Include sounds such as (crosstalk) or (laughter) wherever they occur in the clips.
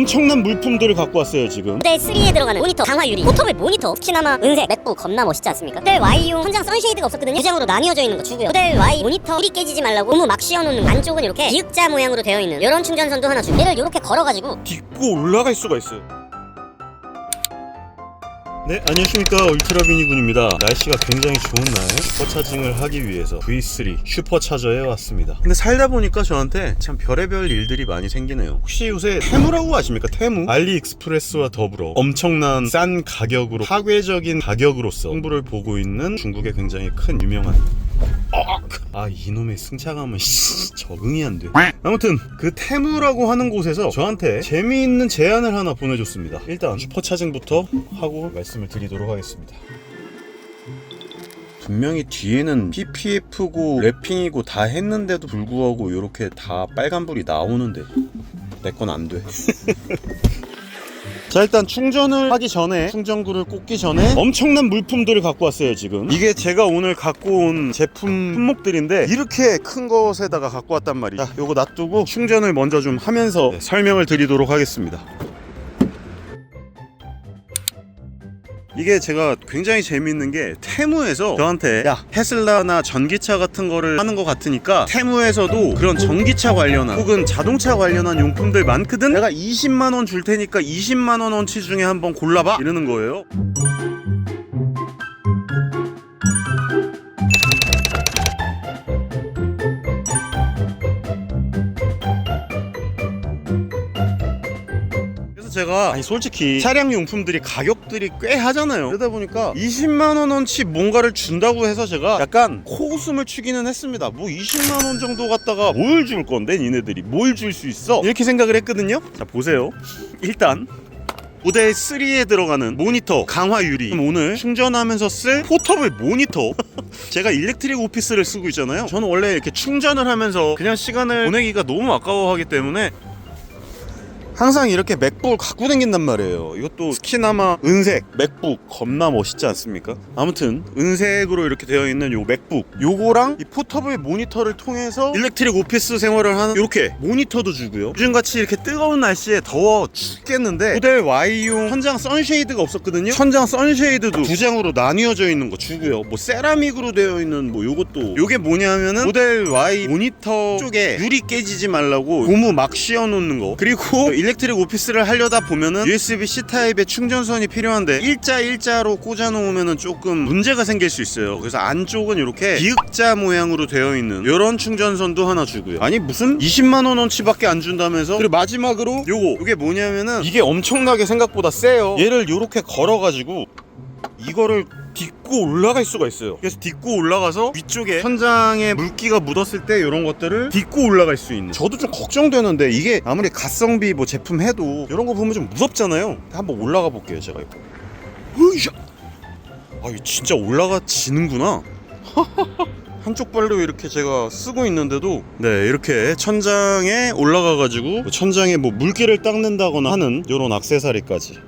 엄청난 물품들을 갖고 왔어요 지금 모델 3에 들어가는 모니터 강화 유리 포터블 모니터 특히나마 은색 맥북 겁나 멋있지 않습니까? 모델 Y용 현장 선쉐이드가 없었거든요 두 장으로 나뉘어져 있는 거 주고요 모델 Y 모니터 힐이 깨지지 말라고 고무 막 씌워놓는 거. 안쪽은 이렇게 기역자 모양으로 되어 있는 이런 충전선도 하나 주고 얘를 이렇게 걸어가지고 딛고 올라갈 수가 있어요 네 안녕하십니까. 울트라비니 군입니다. 날씨가 굉장히 좋은 날. 슈퍼차징을 하기 위해서 V3 슈퍼차저에 왔습니다. 근데 살다 보니까 저한테 참 별의별 일들이 많이 생기네요. 혹시 요새 테무라고 아십니까? 테무? 알리익스프레스와 더불어 엄청난 싼 가격으로 파괴적인 가격으로서 홍보를 보고 있는 중국의 굉장히 큰 유명한 아 이놈의 승차감은 (laughs) 씨, 적응이 안 돼. 아무튼 그 테무라고 하는 곳에서 저한테 재미있는 제안을 하나 보내줬습니다. 일단 슈퍼 차징부터 하고 말씀을 드리도록 하겠습니다. 분명히 뒤에는 PPF고 랩핑이고 다 했는데도 불구하고 이렇게 다 빨간불이 나오는데 내 건 안 돼. (laughs) 자 일단 충전을 하기 전에 충전구를 꽂기 전에 엄청난 물품들을 갖고 왔어요 지금. 이게 제가 오늘 갖고 온 제품 품목들인데 이렇게 큰 것에다가 갖고 왔단 말이죠. 자 요거 놔두고 충전을 먼저 좀 하면서 네, 설명을 드리도록 하겠습니다 이게 제가 굉장히 재밌는 게 테무에서 저한테 야. 테슬라나 전기차 같은 거를 하는 것 같으니까 테무에서도 그런 전기차 관련한 혹은 자동차 관련한 용품들 많거든 내가 20만 원 줄 테니까 20만 원어치 중에 한번 골라봐 이러는 거예요. 제가 아니 솔직히 차량 용품들이 가격 들이 꽤 하잖아요. 그러다 보니까 20만 원어치 뭔가를 준다고 해서 제가 약간 코웃음을 추기는 했습니다. 뭐 20만 원 정도 갖다가 뭘 줄 건데 니네들이 뭘 줄 수 있어? 이렇게 생각을 했거든요. 자 보세요. 일단 모델 3에 들어가는 모니터 강화 유리 오늘 충전하면서 쓸 포터블 모니터 (laughs) 제가 일렉트릭 오피스를 쓰고 있잖아요 저는 원래 이렇게 충전을 하면서 그냥 시간을 보내기가 너무 아까워하기 때문에 항상 이렇게 맥북을 갖고 다닌단 말이에요. 이것도 스키나마 은색 맥북 겁나 멋있지 않습니까? 아무튼 은색으로 이렇게 되어 있는 요 맥북 요거랑 이 포터블 모니터를 통해서 일렉트릭 오피스 생활을 하는 이렇게 모니터도 주고요. 요즘같이 이렇게 뜨거운 날씨에 더워 죽겠는데 모델 Y용 천장 선쉐이드가 없었거든요. 천장 선쉐이드도 두 장으로 나뉘어져 있는 거 주고요. 뭐 세라믹으로 되어 있는 뭐 요것도 요게 뭐냐면은 모델 Y 모니터 쪽에 유리 깨지지 말라고 고무 막 씌워 놓는 거 그리고 일렉 트릭 오피스를 하려다 보면은 USB-C 타입의 충전선이 필요한데 일자 일자로 꽂아 놓으면은 조금 문제가 생길 수 있어요. 그래서 안쪽은 이렇게 기역자 모양으로 되어 있는 이런 충전선도 하나 주고요. 아니 무슨 20만 원어치밖에 안 준다면서? 그리고 마지막으로 요거 이게 뭐냐면은 이게 엄청나게 생각보다 세요. 얘를 요렇게 걸어 가지고 이거를 딛고 올라갈 수가 있어요. 그래서 딛고 올라가서 위쪽에 천장에 물기가 묻었을 때 이런 것들을 딛고 올라갈 수 있는. 저도 좀 걱정되는데 이게 아무리 가성비 뭐 제품 해도 이런 거 보면 좀 무섭잖아요. 한번 올라가 볼게요, 제가 이거. 으이샤. 아, 이거 진짜 올라가지는구나. (laughs) 한쪽 발로 이렇게 제가 쓰고 있는데도 네 이렇게 천장에 올라가 가지고 천장에 뭐 물기를 닦는다거나 하는 이런 악세사리까지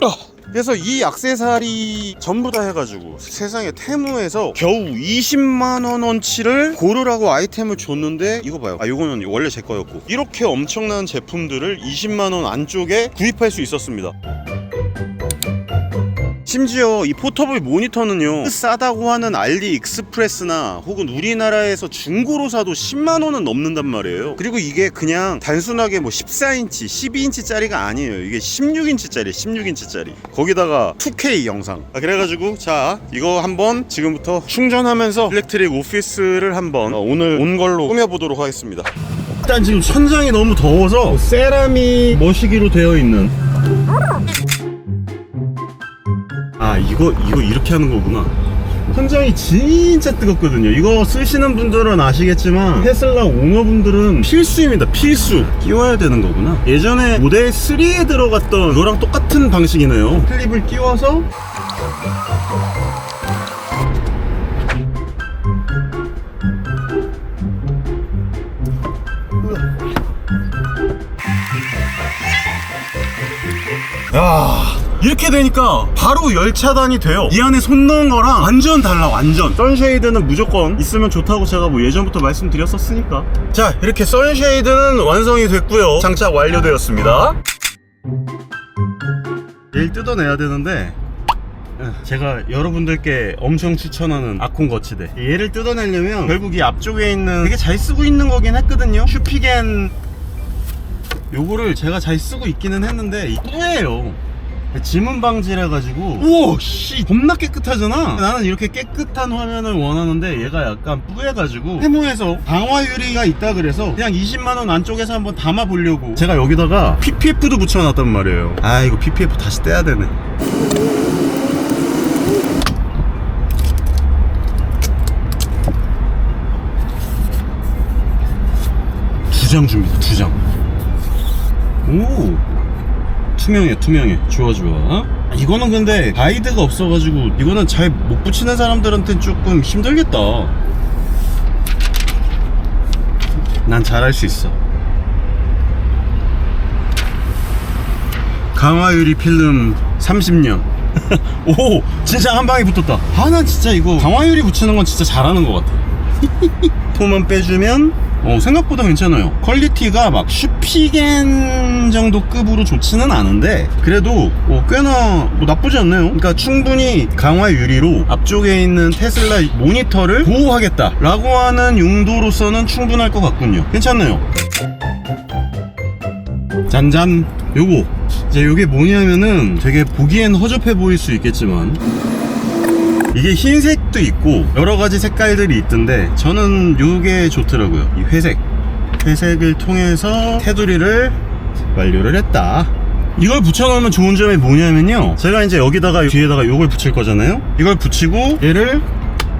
아! 그래서 이 악세사리 전부 다 해가지고 세상에 테무에서 겨우 20만 원어치를 고르라고 아이템을 줬는데 이거 봐요. 아 이거는 원래 제 거였고 이렇게 엄청난 제품들을 20만 원 안쪽에 구입할 수 있었습니다. 심지어 이 포터블 모니터는요. 싸다고 하는 알리익스프레스나 혹은 우리나라에서 중고로 사도 10만 원은 넘는단 말이에요. 그리고 이게 그냥 단순하게 뭐 14인치 12인치 짜리가 아니에요. 이게 16인치 짜리 16인치 짜리. 거기다가 2K 영상. 아, 그래가지고 자 이거 한번 지금부터 충전하면서 일렉트릭 오피스를 한번 어, 오늘 온 걸로 꾸며보도록 하겠습니다. 일단 지금 천장이 너무 더워서 세라믹 머시기로 되어 있는 아 이거 이거 이렇게 하는 거구나. 천장이 진짜 뜨겁거든요. 이거 쓰시는 분들은 아시겠지만 테슬라 오너분들은 필수입니다. 필수. 끼워야 되는 거구나. 예전에 모델 3에 들어갔던 이거랑 똑같은 방식이네요. 클립을 끼워서. 야 이렇게 되니까 바로 열차단이 돼요. 이 안에 손 넣은 거랑 완전 달라 완전. 선쉐이드는 무조건 있으면 좋다고 제가 뭐 예전부터 말씀드렸었으니까. 자 이렇게 선쉐이드는 완성이 됐고요. 장착 완료되었습니다. 얘를 뜯어내야 되는데 제가 여러분들께 엄청 추천하는 아콘 거치대. 얘를 뜯어내려면 결국 이 앞쪽에 있는 되게 잘 쓰고 있는 거긴 했거든요. 슈피겐 요거를 제가 잘 쓰고 있기는 했는데 이 뿌예요 지문 방지를 해가지고 우와 씨 겁나 깨끗하잖아. 나는 이렇게 깨끗한 화면을 원하는데 얘가 약간 뿌해가지고 세모에서 강화 유리가 있다 그래서 그냥 20만원 안쪽에서 한번 담아 보려고. 제가 여기다가 PPF도 붙여놨단 말이에요. 아 이거 PPF 다시 떼야 되네. 두 장 줍니다 두장. 오 투명해 투명해. 좋아 아, 이거는 근데 가이드가 없어가지고 이거는 잘 못 붙이는 사람들한테는 조금 힘들겠다. 난 잘할 수 있어. 강화유리 필름 30년. (laughs) 오 진짜 한 방에 붙었다. 아난 진짜 이거 강화유리 붙이는 건 진짜 잘하는 것 같아. (laughs) 토만 빼주면 어, 생각보다 괜찮아요. 퀄리티가 막 슈피겐 정도 급으로 좋지는 않은데 그래도 어, 꽤나 뭐 나쁘지 않네요. 그러니까 충분히 강화 유리로 앞쪽에 있는 테슬라 모니터를 보호하겠다 라고 하는 용도로서는 충분할 것 같군요. 괜찮네요. 짠짠 요거 이제 요게 뭐냐면은 되게 보기엔 허접해 보일 수 있겠지만 이게 흰색 도 있고 여러 가지 색깔들이 있던데 저는 요게 좋더라고요. 이 회색. 회색을 통해서 테두리를 완료를 했다. 이걸 붙여놓으면 좋은 점이 뭐냐면요. 제가 이제 여기다가 뒤에다가 요걸 붙일 거잖아요. 이걸 붙이고 얘를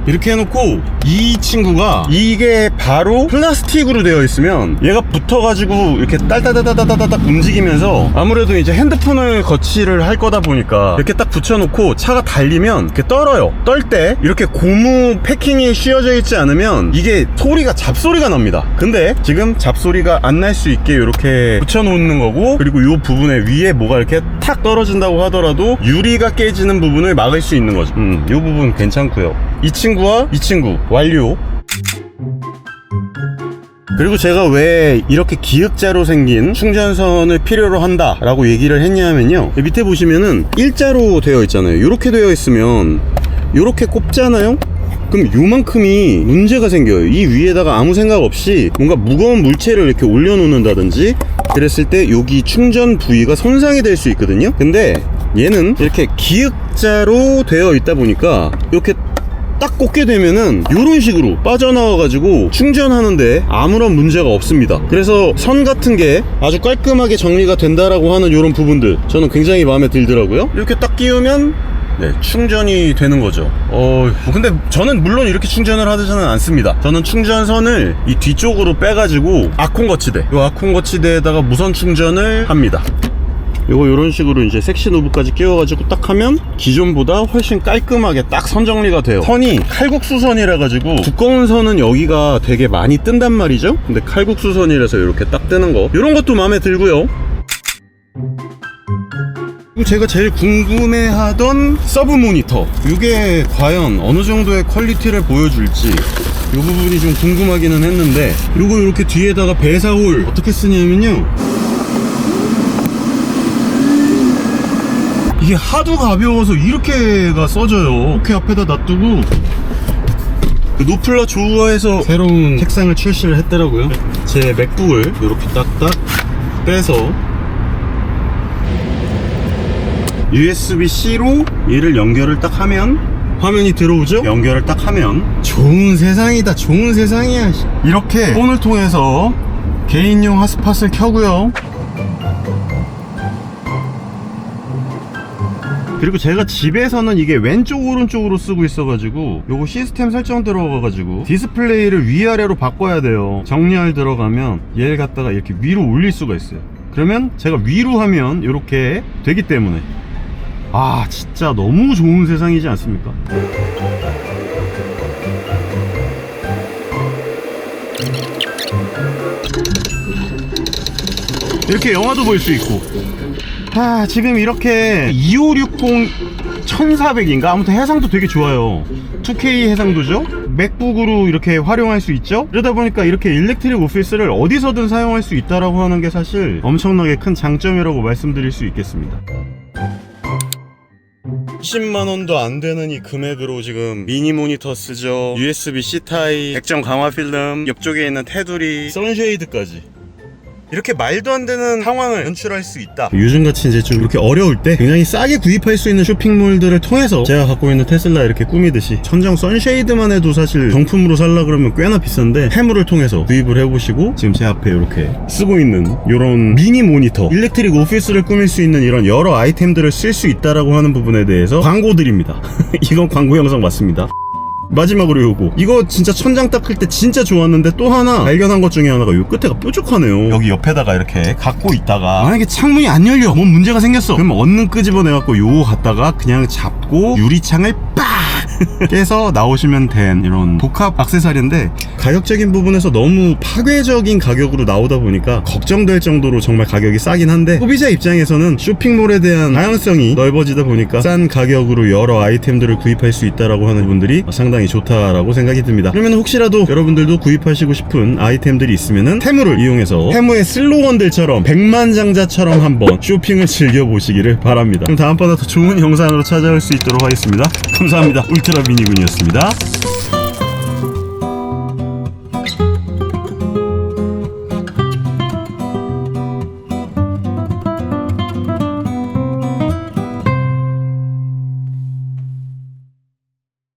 이렇게 해놓고 이 친구가 이게 바로 플라스틱으로 되어 있으면 얘가 붙어가지고 이렇게 딸따다다다다닥 움직이면서 아무래도 이제 핸드폰을 거치를 할 거다 보니까 이렇게 딱 붙여놓고 차가 달리면 이렇게 떨어요. 떨 때 이렇게 고무 패킹이 씌워져 있지 않으면 이게 소리가 잡소리가 납니다. 근데 지금 잡소리가 안 날 수 있게 이렇게 붙여놓는 거고 그리고 이 부분에 위에 뭐가 이렇게 탁 떨어진다고 하더라도 유리가 깨지는 부분을 막을 수 있는 거죠. 음, 이 부분 괜찮고요. 이 친구와 이 친구 완료. 그리고 제가 왜 이렇게 기역자로 생긴 충전선을 필요로 한다 라고 얘기를 했냐면요. 밑에 보시면은 일자로 되어 있잖아요. 이렇게 되어 있으면 이렇게 꼽잖아요? 그럼 요만큼이 문제가 생겨요. 이 위에다가 아무 생각 없이 뭔가 무거운 물체를 이렇게 올려놓는다든지 그랬을 때 여기 충전 부위가 손상이 될 수 있거든요 근데 얘는 이렇게 기역자로 되어 있다 보니까 이렇게 딱 꽂게 되면은 이런 식으로 빠져나와 가지고 충전하는데 아무런 문제가 없습니다. 그래서 선 같은 게 아주 깔끔하게 정리가 된다라고 하는 이런 부분들 저는 굉장히 마음에 들더라고요. 이렇게 딱 끼우면 네, 충전이 되는 거죠. 어, 뭐 근데 저는 물론 이렇게 충전을 하지는 않습니다. 저는 충전선을 이 뒤쪽으로 빼가지고 아콘 거치대, 이 아콘 거치대에다가 무선 충전을 합니다. 요거 이런 식으로 이제 섹시 노브까지 끼워가지고 딱 하면 기존보다 훨씬 깔끔하게 딱 선 정리가 돼요 선이 칼국수 선이라 가지고 두꺼운 선은 여기가 되게 많이 뜬단 말이죠 근데 칼국수 선이라서 이렇게 딱 뜨는 거 이런 것도 마음에 들고요 제가 제일 궁금해하던 서브 모니터. 이게 과연 어느 정도의 퀄리티를 보여줄지 이 부분이 좀 궁금하기는 했는데 이거 이렇게 뒤에다가 배사홀 어떻게 쓰냐면요. 이게 하도 가벼워서 이렇게가 써져요. 이렇게 앞에다 놔두고. 그 노플러 조우어에서 새로운 색상을 출시를 했더라고요. 제 맥북을 이렇게 딱딱 빼서 USB-C로 얘를 연결을 딱 하면 화면이 들어오죠? 연결을 딱 하면 좋은 세상이다 좋은 세상이야. 이렇게 폰을 통해서 개인용 핫스팟을 켜고요. 그리고 제가 집에서는 이게 왼쪽 오른쪽으로 쓰고 있어가지고 요거 시스템 설정 들어가가지고 디스플레이를 위아래로 바꿔야 돼요. 정렬 들어가면 얘를 갖다가 이렇게 위로 올릴 수가 있어요. 그러면 제가 위로 하면 이렇게 되기 때문에 아 진짜 너무 좋은 세상이지 않습니까? 이렇게 영화도 볼 수 있고. 아 지금 이렇게 2560 1400인가? 아무튼 해상도 되게 좋아요. 2K 해상도죠? 맥북으로 이렇게 활용할 수 있죠? 그러다 보니까 이렇게 일렉트릭 오피스를 어디서든 사용할 수 있다라고 하는 게 사실 엄청나게 큰 장점이라고 말씀드릴 수 있겠습니다 10만원도 안 되는 이 금액으로 지금 미니 모니터 쓰죠. USB-C 타입 액정 강화 필름 옆쪽에 있는 테두리 선쉐이드까지 이렇게 말도 안 되는 상황을 연출할 수 있다. 요즘같이 이제 좀 이렇게 어려울 때 굉장히 싸게 구입할 수 있는 쇼핑몰들을 통해서 제가 갖고 있는 테슬라 이렇게 꾸미듯이 천장 선쉐이드만 해도 사실 정품으로 살라 그러면 꽤나 비싼데 해물을 통해서 구입을 해보시고 지금 제 앞에 이렇게 쓰고 있는 이런 미니 모니터 일렉트릭 오피스를 꾸밀 수 있는 이런 여러 아이템들을 쓸 수 있다라고 하는 부분에 대해서 광고 드립니다. (laughs) 이건 광고 영상 맞습니다. 마지막으로 요거. 이거 진짜 천장 닦을 때 진짜 좋았는데 또 하나 발견한 것 중에 하나가 요 끝에가 뾰족하네요. 여기 옆에다가 이렇게 갖고 있다가 만약에 창문이 안 열려. 뭔 문제가 생겼어. 그럼 얼른 끄집어내갖고 요거 갖다가 그냥 잡고 유리창을 빡 (laughs) 깨서 나오시면 된 이런 복합 악세사리인데 가격적인 부분에서 너무 파괴적인 가격으로 나오다 보니까 걱정될 정도로 정말 가격이 싸긴 한데 소비자 입장에서는 쇼핑몰에 대한 다양성이 넓어지다 보니까 싼 가격으로 여러 아이템들을 구입할 수 있다라고 하는 분들이 상당히 좋다라고 생각이 듭니다. 그러면 혹시라도 여러분들도 구입하시고 싶은 아이템들이 있으면은 테무를 이용해서 테무의 슬로건들처럼 백만장자처럼 한번 쇼핑을 즐겨보시기를 바랍니다. 그럼 다음번에 더 좋은 영상으로 찾아올 수 있도록 하겠습니다. 감사합니다. 울트라 미니군이었습니다